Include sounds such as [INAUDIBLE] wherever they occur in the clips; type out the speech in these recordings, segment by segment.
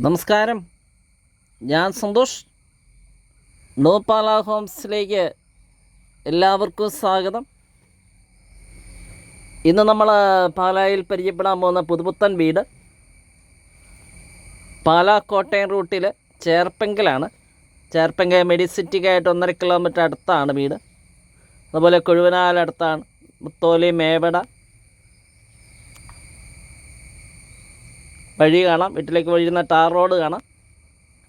നമസ്കാരം. ഞാൻ സന്തോഷ്. നോപ്പാല ഹോംസിലേക്ക് എല്ലാവർക്കും സ്വാഗതം. ഇന്ന് നമ്മൾ പാലായിൽ പരിചയപ്പെടാൻ പോകുന്ന പുതുപുത്തൻ വീട് പാലാ കോട്ടയം റൂട്ടിൽ ചേർപ്പെങ്കലാണ്. ചേർപ്പെങ്ക മെഡിസിറ്റിക്കായിട്ട് ഒന്നര കിലോമീറ്റർ അടുത്താണ് വീട്. അതുപോലെ കൊഴുവനാലടുത്താണ് മുത്തോലി മേവട വഴി കാണാം. വീട്ടിലേക്ക് വഴിയുന്ന ടാർ റോഡ് കാണാം.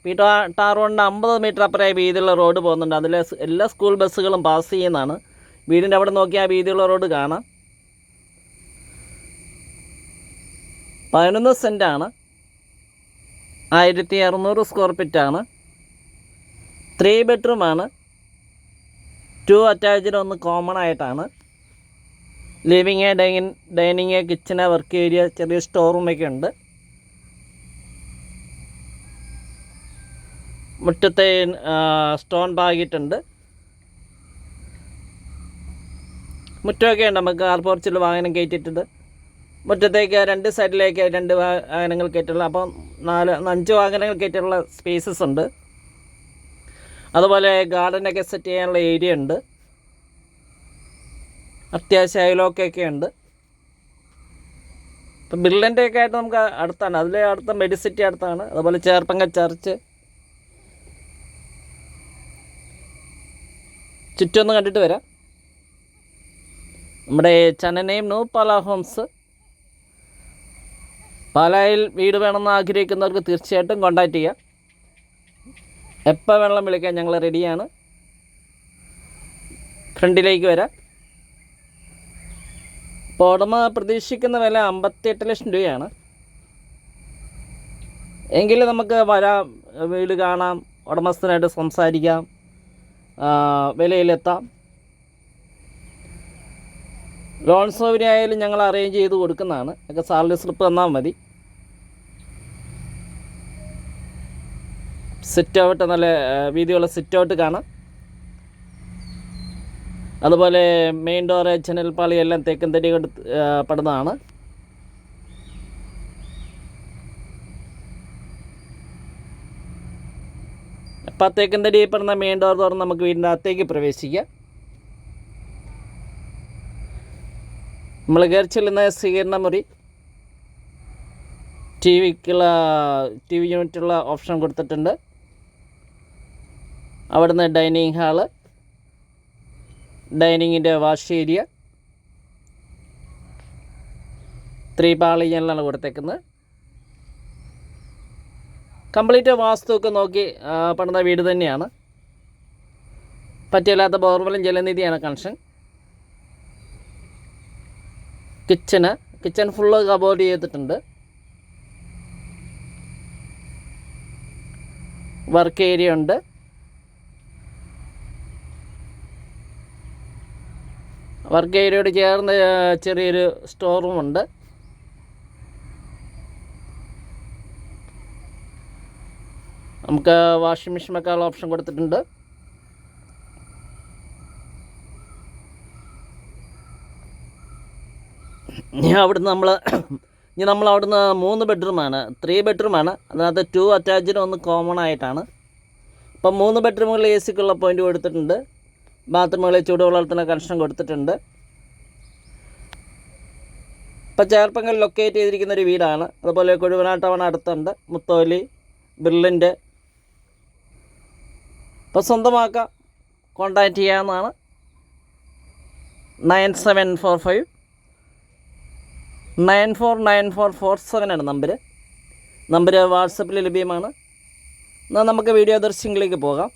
ഈ ടാർ റോഡിന്റെ അമ്പത് മീറ്റർ അപ്പുറേ വീതിയുള്ള റോഡ് പോകുന്നുണ്ട്. അതിലെ എല്ലാ സ്കൂൾ ബസ്സുകളും പാസ് ചെയ്യുന്നതാണ്. വീടിന്റെ അവിടെ നോക്കിയാൽ വീതിയുള്ള റോഡ് കാണാം. പതിനൊന്ന് സെന്റാണ് ആയിരത്തി അറുന്നൂറ് സ്ക്വയർ ഫീറ്റാണ് ത്രീ ബെഡ്റൂമാണ് ടു അറ്റാച്ച്ഡ് ഒന്ന് കോമൺ ആയിട്ടാണ്. Living dining dining kitchen work area ചെറിയ സ്റ്റോർ റൂമൊക്കെ ഉണ്ട്. മുറ്റത്തെ സ്റ്റോൺ ബാഗിട്ടുണ്ട് മുറ്റമൊക്കെ ഉണ്ട്. നമുക്ക് കാർ പോർച്ചിൽ വാഹനം കയറ്റിയിട്ടുണ്ട്. മുറ്റത്തേക്ക് രണ്ട് സൈഡിലേക്ക് രണ്ട് വാഹനങ്ങൾ കയറ്റുള്ള അപ്പം നാല് അഞ്ച് വാഹനങ്ങൾ കയറ്റിയുള്ള സ്പേസസ് ഉണ്ട്. അതുപോലെ ഗാർഡനൊക്കെ സെറ്റ് ചെയ്യാനുള്ള ഏരിയ ഉണ്ട്. അത്യാവശ്യം അയലോക്കൊക്കെ ഉണ്ട്. ഇപ്പം ബില്ലന്റെയൊക്കെ ആയിട്ട് നമുക്ക് അടുത്താണ്. അതിലെ അടുത്ത മെഡിസിറ്റി അടുത്താണ്. അതുപോലെ ചേർപ്പങ്ക ചർച്ച് ചുറ്റൊന്ന് കണ്ടിട്ട് വരാം. നമ്മുടെ ചനനയും നോ പാല ഹോംസ്. പാലായിൽ വീട് വേണമെന്ന് ആഗ്രഹിക്കുന്നവർക്ക് തീർച്ചയായിട്ടും കോൺടാക്റ്റ് ചെയ്യാം. എപ്പോൾ വെള്ളം വിളിക്കാൻ ഞങ്ങൾ റെഡിയാണ് ഫ്രണ്ടിലേക്ക് വരാം. ഇപ്പോൾ ഉടമ പ്രതീക്ഷിക്കുന്ന വില അമ്പത്തിയെട്ട് ലക്ഷം രൂപയാണ്. എങ്കിലും നമുക്ക് വരാം വീട് കാണാം ഉടമസ്ഥനായിട്ട് സംസാരിക്കാം. വിലയിലെത്താം. ലോൺ സൗകര്യം ആയാലും ഞങ്ങൾ അറേഞ്ച് ചെയ്ത് കൊടുക്കുന്നതാണ്. ഒക്കെ സാലറി സ്ലിപ്പ് തന്നാൽ മതി. സിറ്റ് ഔട്ട് നല്ല വീതിയുള്ള സിറ്റ് ഔട്ട് കാണാം. അതുപോലെ മെയിൻ ഡോറ് പാളി എല്ലാം തേക്കൻ തടി കൊണ്ട് തടി പെടുന്ന മെയിൻ ഡോർ തുറന്ന് നമുക്ക് വീടിന്റെ അകത്തേക്ക് പ്രവേശിക്കാം. നമ്മൾ കയറി ചെല്ലുന്ന സ്വീകരണ മുറി. ടി വിക്കുള്ള ടി വി യൂണിറ്റുള്ള ഓപ്ഷൻ കൊടുത്തിട്ടുണ്ട്. അവിടുന്ന് ഡൈനിങ് ഹാൾ ഡൈനിങ്ങിന്റെ വാഷ് ഏരിയ ത്രീ പാളി ജനലാണ് കൊടുത്തേക്കുന്നത്. കംപ്ലീറ്റ് വാസ്തുവൊക്കെ നോക്കി പണിത വീട് തന്നെയാണ്. പറ്റിയല്ലാത്ത ബോർവെലും ജലനിധിയാണ് connection kitchen kitchen full cupboard ചെയ്തിട്ടുണ്ട്. വർക്ക് ഏരിയ ഉണ്ട്. വർക്ക് ഏരിയയോട് ചേർന്ന് ചെറിയൊരു സ്റ്റോർ റൂമുണ്ട് നമുക്ക് വാഷിംഗ് വെക്കാനുള്ള ഓപ്ഷൻ കൊടുത്തിട്ടുണ്ട്. ഇനി അവിടുന്ന് നമ്മൾ [COUGHS] ഇനി നമ്മൾ അവിടുന്ന് മൂന്ന് ബെഡ്റൂമാണ് ത്രീ ബെഡ്റൂമാണ് അതിനകത്ത് ടു അറ്റാച്ച്ഡ് ഒന്ന് കോമൺ ആയിട്ടാണ്. അപ്പം മൂന്ന് ബെഡ്റൂമുകളിൽ എ സിക്കുള്ള പോയിന്റ് കൊടുത്തിട്ടുണ്ട്. ബാത്റൂമുകളിൽ ചൂടുവെള്ളത്തിന് കണക്ഷൻ കൊടുത്തിട്ടുണ്ട്. ഇപ്പം ചേർപ്പങ്കൽ ലൊക്കേറ്റ് ചെയ്തിരിക്കുന്ന ഒരു വീടാണ്. അതുപോലെ കുഴുവനാട്ടവണ അടുത്തുണ്ട്. മുത്തോലി ബിർലിന്റെ അപ്പോൾ സ്വന്തമാക്കാം. കോണ്ടാക്റ്റ് ചെയ്യാവുന്നതാണ്. Nine seven four five nine four nine four four seven ആണ് നമ്പർ നമ്പർ വാട്സപ്പിൽ ലഭ്യമാണ്. എന്നാൽ നമുക്ക് വീഡിയോ ദൃശ്യങ്ങളിലേക്ക് പോകാം.